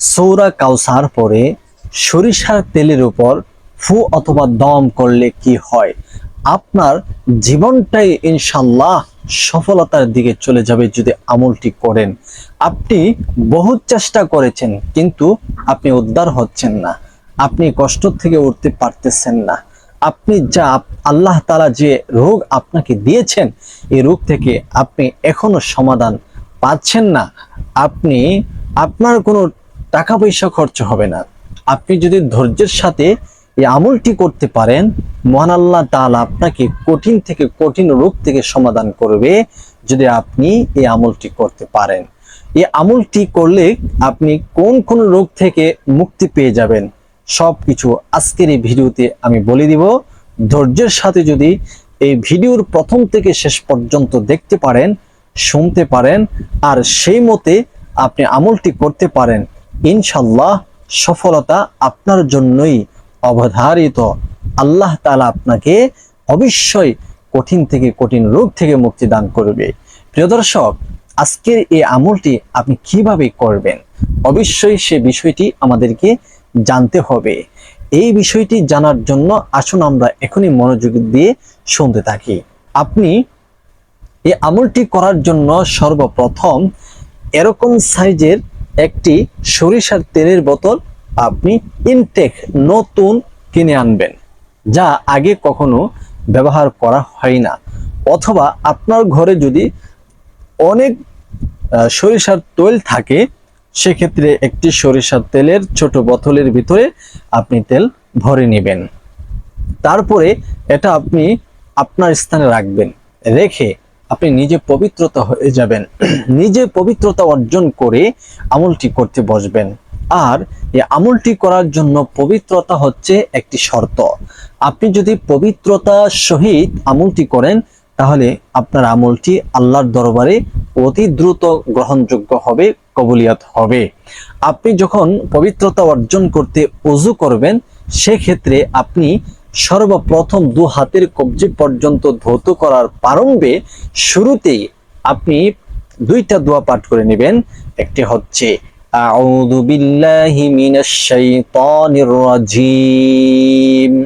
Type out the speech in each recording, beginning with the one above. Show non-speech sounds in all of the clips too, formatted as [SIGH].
সৌরা কাউসার পরে সরিষার তেলের উপর ফু অথবা দম করলে কি হয়? আপনার জীবনটাই ইনশাল্লাহ সফলতার দিকে চলে যাবে যদি আমলটি করেন। আপনি বহু চেষ্টা করেছেন, কিন্তু আপনি উদ্ধার হচ্ছেন না। আপনি কষ্ট থেকে উঠতে পারতেছেন না। আপনি যা আল্লাহ তালা যে রোগ আপনাকে দিয়েছেন, এই রোগ থেকে আপনি এখনও সমাধান পাচ্ছেন না। আপনি আপনার কোনো টাকা পয়সা খরচ হবে না। আপনি যদি ধৈর্যের সাথে এই আমলটি করতে পারেন, মহান আল্লাহ তাআলা আপনাকে কঠিন থেকে কঠিন রোগ থেকে সমাধান করবে যদি আপনি এই আমলটি করতে পারেন। এই আমলটি করলে আপনি কোন কোন রোগ থেকে মুক্তি পেয়ে যাবেন সব কিছু আজকের এই ভিডিওতে আমি বলে দিব। ধৈর্যের সাথে যদি এই ভিডিওর প্রথম থেকে শেষ পর্যন্ত দেখতে পারেন, শুনতে পারেন, আর সেই মতে আপনি আমলটি করতে পারেন ইনশাল্লাহ সফলতা আপনার জন্যই অবধারিত। আল্লাহ তাআলা আপনাকে অবশ্যই কঠিন থেকে কঠিন রোগ থেকে মুক্তি দান করবে। প্রিয় দর্শক, আজকের এই আমলটি আপনি কীভাবে করবেন? অবশ্যই সে বিষয়টি আমাদেরকে জানতে হবে। এই বিষয়টি জানার জন্য আসুন আমরা এখনই মনোযোগ দিয়ে শুনতে থাকি। আপনি এই আমলটি করার জন্য সর্বপ্রথম এরকম সাইজের একটি সরিষার তেলের বোতল আপনি ইনটেক নতুন কিনে আনবেন, যা আগে কখনো ব্যবহার করা হয় না। অথবা আপনার ঘরে যদি অনেক সরিষার তেল থাকে, সেক্ষেত্রে একটি সরিষার তেলের ছোট বোতলের ভিতরে আপনি তেল ভরে নেবেন। তারপরে এটা আপনি আপনার স্থানে রাখবেন। রেখে আপনি নিজে পবিত্রতা হয়ে যাবেন। [CLEARS THROAT] নিজে পবিত্রতা অর্জন করে আমলটি করতে বসবেন। আর এই আমলটি করার জন্য পবিত্রতা হচ্ছে একটি শর্ত। আপনি যদি পবিত্রতা সহিত আমলটি করেন, তাহলে আপনার আমলটি আল্লাহর দরবারে অতি দ্রুত গ্রহণযোগ্য হবে, কবুলিয়াত হবে। আপনি যখন পবিত্রতা অর্জন করতে অজু করবেন, সেক্ষেত্রে আপনি সর্বপ্রথম দু হাতের কবজি পর্যন্ত ধৌত করার প্রারম্ভে শুরুতেই আপনি দুইটা দোয়া পাঠ করে নেবেন। একটি হচ্ছে, আউযু বিল্লাহি মিনাশ শাইতানির রাজিম।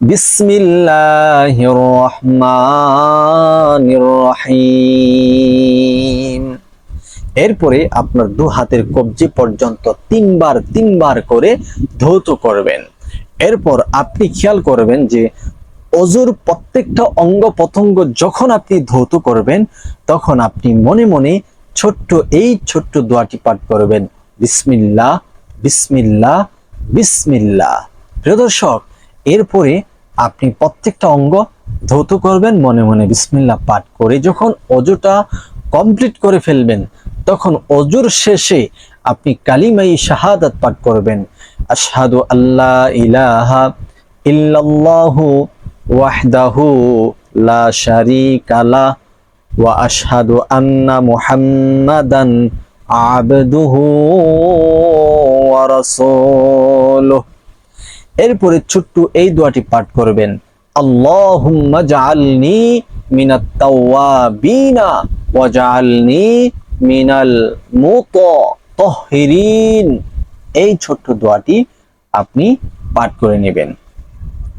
বিসমিল্লাহির রহমানির রহিম। এরপরে আপনার দু হাতের কবজি পর্যন্ত তিনবার তিনবার করে ধৌত করবেন। এরপর আপনি খেয়াল করবেন যে অজুর প্রত্যেকটা অঙ্গ প্রত্যঙ্গ যখন আপনি ধৌত করবেন, তখন আপনি মনে মনে ছোট্ট এই ছোট্ট দোয়াটি পাঠ করবেন। বিসমিল্লাহ বিসমিল্লাহ বিসমিল্লাহ। প্রিয় দর্শক, এরপরে আপনি প্রত্যেকটা অঙ্গ ধৌত করবেন, মনে মনে বিসমিল্লাহ পাঠ করে যখন অজুটা কমপ্লিট করে ফেলবেন, তখন অজুর শেষে আপনি কালিমাই শাহাদাত পাঠ করবেন। আশহাদু আল্লাহ ইলাহা ইল্লাল্লাহু ওয়াহদাহু লা শারীকা লা ওয়া আশহাদু আন্না মুহাম্মাদান আবদুহু ওয়া রাসূলুহু। এরপরে ছোট্ট এই দোয়াটি পাঠ করবেন। আল্লাহুম্মা জাআলনি মিনাত তাওয়াবিনা ওয়া জাআলনি মিনাল মুতাহহিরিন এই ছোট্ট দোয়াটি আপনি পাঠ করে নেবেন।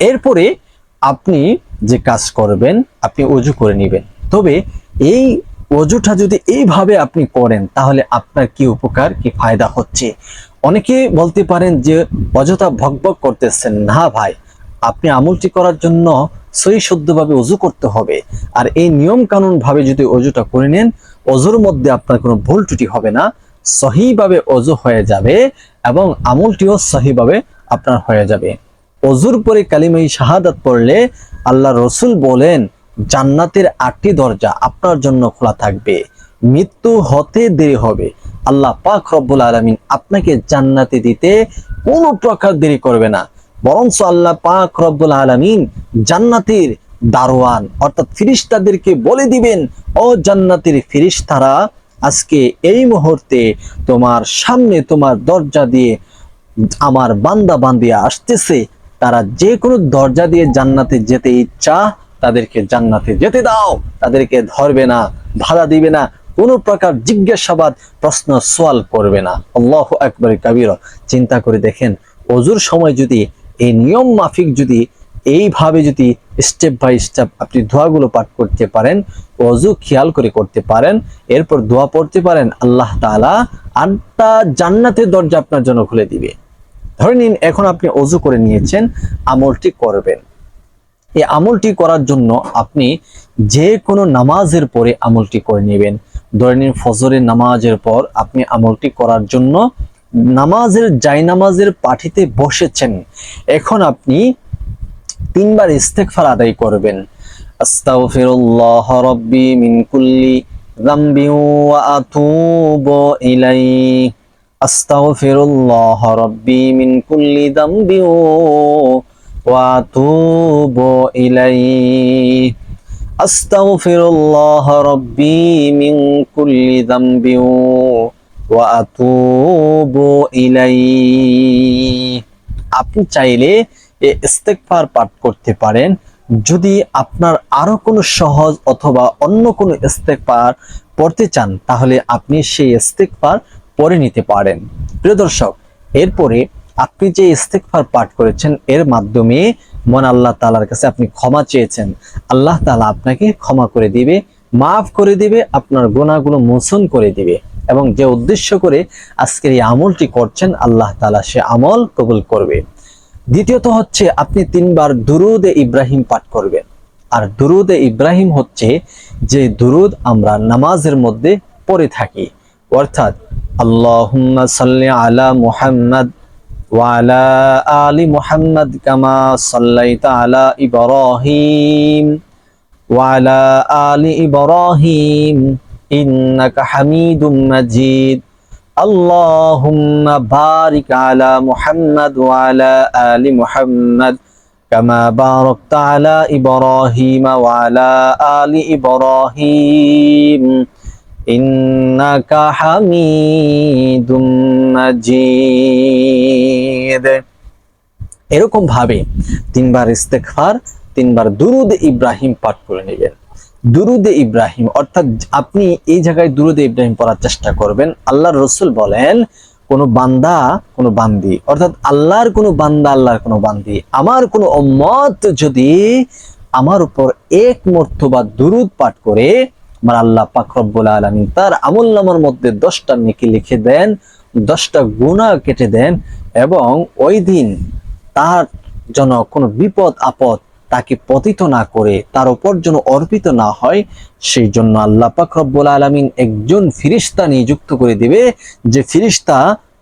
এরপরে আপনি যে কাজ করবেন, আপনি অজু করে নেবেন। তবে এই অজুটা যদি এইভাবে আপনি করেন, তাহলে আপনার কি উপকার, কি ফায়দা হচ্ছে? অনেকে বলতে পারেন যে, অযথা ভকভক করতেছেন। না ভাই, আপনি আমলটি করার জন্য সই শুদ্ধভাবে অজু করতে হবে। আর এই নিয়ম কানুন ভাবে যদি অজুটা করে নেন, অজুর মধ্যে আপনার কোনো ভুল ত্রুটি হবে না। সহিভাবে অজু হয়ে যাবে এবং আমলটিও সহিভাবে আপনার হয়ে যাবে। অজুর পরে কালিমাই শাহাদাত পড়লে আল্লাহ রসুল বলেন, জান্নাতের আটটি দরজা আপনার জন্য খোলা থাকবে। মৃত্যু হতে দেরি হবে। আল্লাহ পাক রব্বুল আলমিন আপনাকে জান্নাতে দিতে কোনো প্রকার দেরি করবে না। বরঞ্চ আল্লাহ পাক রব্বুল আলমিন জান্নাতের দারোয়ান অর্থাৎ ফিরিস্তাদেরকে বলে দিবেন, ও জান্নাতের ফিরিস্তারা আজকে এই মুহূর্তে তোমার সামনে তোমার দরজা দিয়ে আমার বান্দা বান্দিয়া আসতেছে। তারা যে কোনো দরজা দিয়ে জান্নাতে যেতে ইচ্ছা, তাদেরকে জান্নাতে যেতে দাও। তাদেরকে ধরবে না ভাড়া দিবে না, কোনো প্রকার জিজ্ঞাসাবাদ, প্রশ্ন সোয়াল করবে না। আল্লাহ একবার কাবির। চিন্তা করে দেখেন, অজুর সময় যদি, এই নিয়ম মাফিক যদি এইভাবে যদি স্টেপ বাই স্টেপ আপনি দোয়াগুলো পাঠ করতে পারেন, অজু খেয়াল করে করতে পারেন, এরপর দোয়া পড়তে পারেন, আল্লাহ তাআলা আটটা জান্নাতের দরজা আপনার জন্য খুলে দিবে। ধরে নিন এখন আপনি অজু করে নিয়েছেন, আমলটি করবেন। এই আমলটি করার জন্য আপনি যে কোনো নামাজের পরে আমলটি করে নেবেন। ধরে নিন ফজরের নামাজের পর আপনি আমলটি করার জন্য নামাজের জাই নামাজের পাঠিতে বসেছেন। এখন আপনি তিনবার ইস্তেগফার আদায় করবেন। আস্তাগফিরুল্লাহ রাব্বি মিন কুল্লি যামবি ওয়া আতুবু ইলাইহি। আস্তাগফিরুল্লাহ রাব্বি মিন কুল্লি যামবি ওয়া আতুবু ইলাইহি। আস্তাগফিরুল্লাহ রাব্বি মিন কুল্লি যামবি ওয়া আতুবু ইলাইহি। আপনি চাইলে এ ইস্তেগফার পাঠ করতে পারেন। যদি আপনার আরও কোনো সহজ অথবা অন্য কোনো ইস্তেগফার পড়তে চান, তাহলে আপনি সেই ইস্তেগফার পড়ে নিতে পারেন। প্রিয় দর্শক, এরপরে আপনি যে ইস্তেগফার পাঠ করেছেন, এর মাধ্যমে মন আল্লাহ তাআলার কাছে আপনি ক্ষমা চেয়েছেন। আল্লাহ তাআলা আপনাকে ক্ষমা করে দিবে, মাফ করে দিবে, আপনার গুনাহগুলো মোচন করে দিবে এবং যে উদ্দেশ্য করে আজকের এই আমলটি করছেন, আল্লাহ তাআলা সে আমল কবুল করবে। দ্বিতীয়ত হচ্ছে আপনি তিনবার দুরুদে ইব্রাহিম পাঠ করবেন। আর দুরুদে ইব্রাহিম হচ্ছে যে দুরুদ আমরা নামাজের মধ্যে পড়ে থাকি। অর্থাৎ আল্লাহুম্মা সাল্লি আলা মুহাম্মদ ওয়ালা আলি মুহাম্মদ কামা সাল্লাইতা আলা ইব্রাহিম ওয়ালা আলি ইব্রাহিম ইন্নাকা হামিদুম মাজিদ। اللهم بارك على محمد وعلى آل محمد كما باركت على إبراهيم وعلى آل إبراهيم إنك حميد مجيد এরকম ভাবে তিনবার ইস্তেগফার তিনবার দুরুদ ইব্রাহিম পাঠ করে নেবেন দুরুদে ইব্রাহিম, অর্থাৎ আপনি এই জায়গায় দুরুদে ইব্রাহিম পড়ার চেষ্টা করবেন। আল্লাহর রসুল বলেন, কোন বান্দা, কোন বান্দি, অর্থাৎ আল্লাহর কোন বান্দা, আল্লাহর কোন বান্দি, আমার কোন উম্মত যদি আমার উপর এক মর্তবা দুরুদ পাঠ করে, আমার আল্লাহ পাক রব্বুল আলামিন তার আমল নামার মধ্যে দশটা নেকি লিখে দেন, দশটা গুণা কেটে দেন এবং ওই দিন তার জন্য কোনো বিপদ আপদ তাকে পতিত না করে তার উপর যেন অর্পিত না হয়, সেই জন্য আল্লাহ পাক রব্বুল আলামিন একজন ফিরিস্তা নিযুক্ত করে দিবে, যে ফিরিস্তা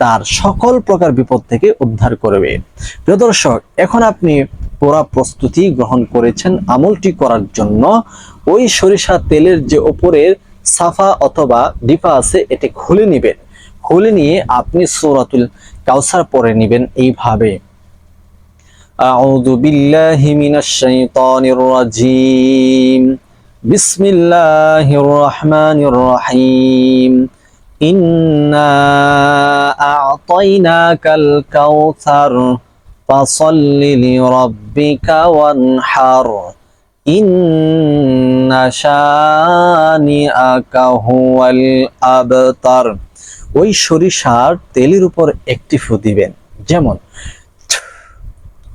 তার সকল প্রকার বিপদ থেকে উদ্ধার করবে। প্রিয় দর্শক, এখন আপনি পুরা প্রস্তুতি গ্রহণ করেছেন আমলটি করার জন্য। ওই সরিষা তেলের যে ওপরের সাফা অথবা ডিপা আছে, এটি খুলে নেবেন। খুলে নিয়ে আপনি সূরাতুল কাউসার পরে নেবেন এইভাবে। أعوذ بالله من الشيطان الرجيم بسم الله الرحمن الرحيم إنا أعطيناك الكوثر فصل لربك وانحر إن شانئك هو الأبتر ওই সরিষার তেলের উপর একটি ফু দিবেন যেমন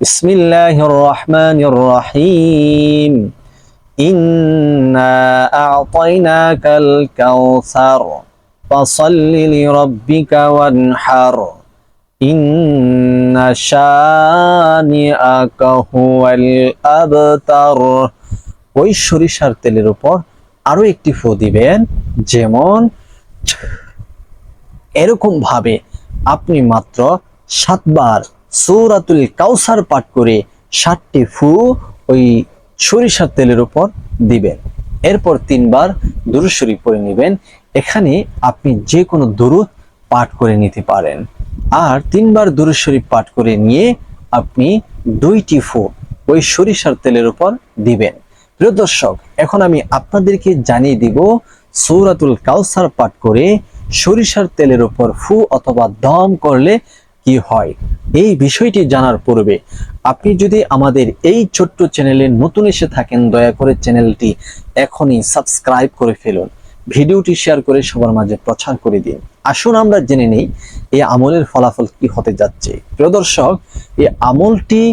بسم الله الرحمن الرحيم إنا أعطيناك الكوثر فصل لربك وانحر إن شانئك هو الأبتر ওই সরিষার তেলের উপর আরো একটি ফু দিবেন যেমন এরকম ভাবে আপনি মাত্র সাতবার সৌরাতুল কাউসার পাঠ করে ষাটটি ফু ওই সরিষার তেলের উপর দিবেন। এরপর তিনবার দুরুশরী পরে নেবেন। এখানে আপনি যে কোনো দুরুদ পাঠ করে নিতে পারেন। আর তিনবার দুরুদ শরীফ পাঠ করে নিয়ে আপনি দুইটি ফু ওই সরিষার তেলের উপর দিবেন। প্রিয় দর্শক, এখন আমি আপনাদেরকে জানিয়ে দিব সৌরাতুল কাউসার পাঠ করে সরিষার তেলের উপর ফু অথবা দম করলে কি হয়? এই বিষয়টি জানার পূর্বে আপনি যদি আমাদের এই ছোট্ট চ্যানেলে নতুন এসে থাকেন, দয়া করে চ্যানেলটি এখনই সাবস্ক্রাইব করে ফেলুন। ভিডিওটি শেয়ার করে সবার মাঝে প্রচার করে দিন। আসুন আমরা জেনে নেই এই আমলের ফলাফল কি হতে যাচ্ছে। প্রিয় দর্শক এই আমলটি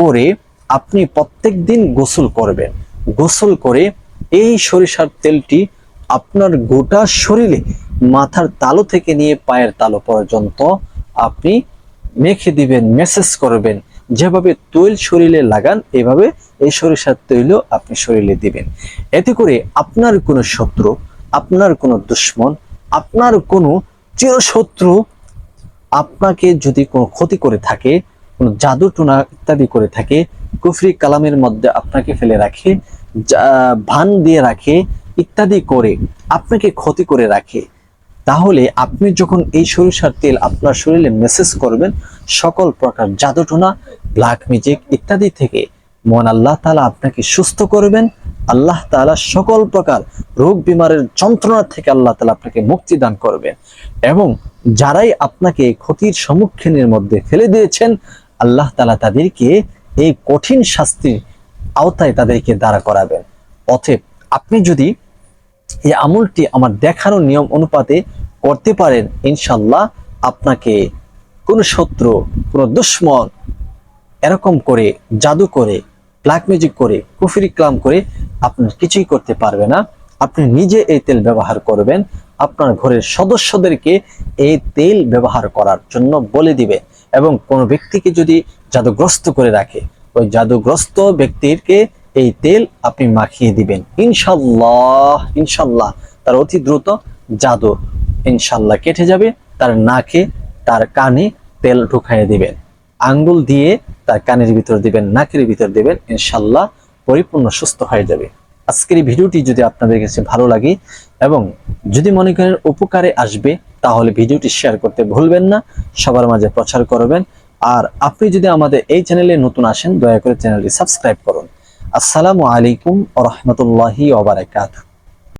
করে আপনি প্রত্যেক দিন গোসল করবেন। গোসল করে এই সরিষার তেলটি আপনার গোটা শরীরে মাথার তালু থেকে নিয়ে পায়ের তালু পর্যন্ত আপনি মেখে দিবেন মেসেজ করবেন। যেভাবে তৈল শরীরে লাগান, এভাবে এই সরিষার তৈলও আপনি শরীরে দিবেন। এতে করে আপনার কোনো শত্রু, আপনার কোনো দুশ্মন, আপনার কোনো চিরশত্রু আপনাকে যদি কোনো ক্ষতি করে থাকে, কোনো জাদু টুনা ইত্যাদি করে থাকে, কুফরি কালামের মধ্যে আপনাকে ফেলে রাখে ভান দিয়ে রাখে ইত্যাদি করে আপনাকে ক্ষতি করে রাখে তাহলে আপনি যখন এই সরিষার তেল আপনার শরীরে মেসেজ করবেন, সকল প্রকার জাদুটোনা ব্ল্যাক ম্যাজিক ইত্যাদি থেকে মন আল্লাহ তাআলা আপনাকে সুস্থ করবেন, আল্লাহ তাআলা সকল প্রকার রোগ বিমারের যন্ত্রণা থেকে আল্লাহ তাআলা আপনাকে মুক্তি দান করবেন। এবং যারাই আপনাকে ক্ষতির সম্মুখীনের মধ্যে ফেলে দিয়েছেন, আল্লাহ তাআলা তাদেরকে এই কঠিন শাস্তির আওতায় তাদেরকে দাঁড়া করাবেন। অতএব আপনি যদি এই আমলটি আমার দেখানো নিয়ম অনুপাতে করতে পারেন ইনশাল্লাহ আপনাকে কোনো শত্রু, কোনো দুশ্মন এরকম করে, জাদু করে ব্ল্যাক ম্যাজিক করে, কুফরি ক্লাম করে আপনার কিছুই করতে পারবে না। আপনি নিজে এই তেল ব্যবহার করবেন। আপনার ঘরের সদস্যদেরকে এই তেল ব্যবহার করার জন্য বলে দিবে এবং কোনো ব্যক্তিকে যদি জাদুগ্রস্ত করে রাখে, ওই জাদুগ্রস্ত ব্যক্তিকে এই তেল আপনি মাখিয়ে দিবেন। ইনশাল্লাহ ইনশাল্লাহ তার অতি দ্রুত জাদু ইনশাল্লাহ কেটে যাবে, তার নাকে, তার কানে তেল ঢুকাইয়ে দিবেন। আঙ্গুল দিয়ে তার কানের ভিতর দিবেন, নাকের ভিতর দিবেন, ইনশাল্লাহ পরিপূর্ণ সুস্থ হয়ে যাবে। আজকের এই ভিডিওটি যদি আপনাদের কাছে ভালো লাগে এবং যদি মনে করেন উপকারে আসবে, তাহলে ভিডিওটি শেয়ার করতে ভুলবেন না, সবার মাঝে প্রচার করবেন। আর আপনি যদি আমাদের এই চ্যানেলে নতুন আসেন, দয়া করে চ্যানেলটি সাবস্ক্রাইব করুন। আসসালামু আলাইকুম ওয়া রাহমাতুল্লাহি ওয়া বারাকাতুহু।